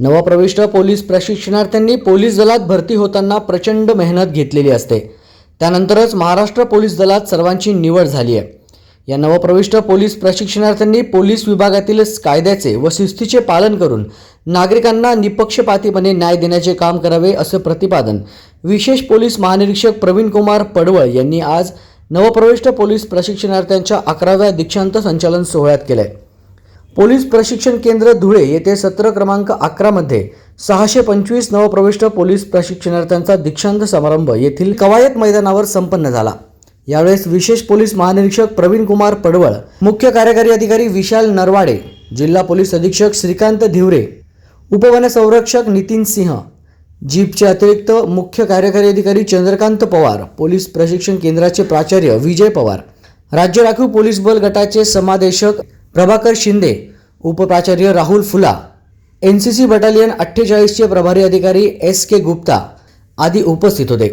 नवप्रविष्ट police प्रशिक्षणार्थ्यांनी police दलात भरती होताना प्रचंड मेहनत घेतलेली असते. त्यानंतरच महाराष्ट्र पोलीस दलात सर्वांची निवड झाली आहे. या नवप्रविष्ट पोलीस प्रशिक्षणार्थ्यांनी पोलीस विभागातील कायद्याचे व शिस्तीचे पालन करून नागरिकांना निपक्षपातीपणे न्याय देण्याचे काम करावे असे प्रतिपादन विशेष पोलीस महानिरीक्षक प्रवीण कुमार पडवळ यांनी आज नवप्रविष्ट पोलीस प्रशिक्षणार्थ्यांच्या अकराव्या दीक्षांत संचालन सोहळ्यात केलं आहे पोलीस प्रशिक्षण केंद्र धुळे येथे सत्र क्रमांक अकरामध्ये सहाशे पंचवीस नवप्रविष्ट पोलीस प्रशिक्षणार्थ्यांचा दीक्षांत समारंभ येथील कवायत मैदानावर संपन्न झाला. यावेळेस विशेष पोलीस महानिरीक्षक प्रवीण कुमार पडवळ मुख्य कार्यकारी अधिकारी विशाल नरवाडे जिल्हा पोलीस अधीक्षक श्रीकांत धिवरे उपवनसंरक्षक नितीन सिंह जीपचे अतिरिक्त मुख्य कार्यकारी अधिकारी चंद्रकांत पवार पोलीस प्रशिक्षण केंद्राचे प्राचार्य विजय पवार राज्य राखीव पोलीस बल गटाचे समादेशक Prabhakar Shinde उपप्राचार्य Rahul Phula N C C battalion अठ्ठेचाळीसचे प्रभारी अधिकारी एस के गुप्ता आदी उपस्थित होते.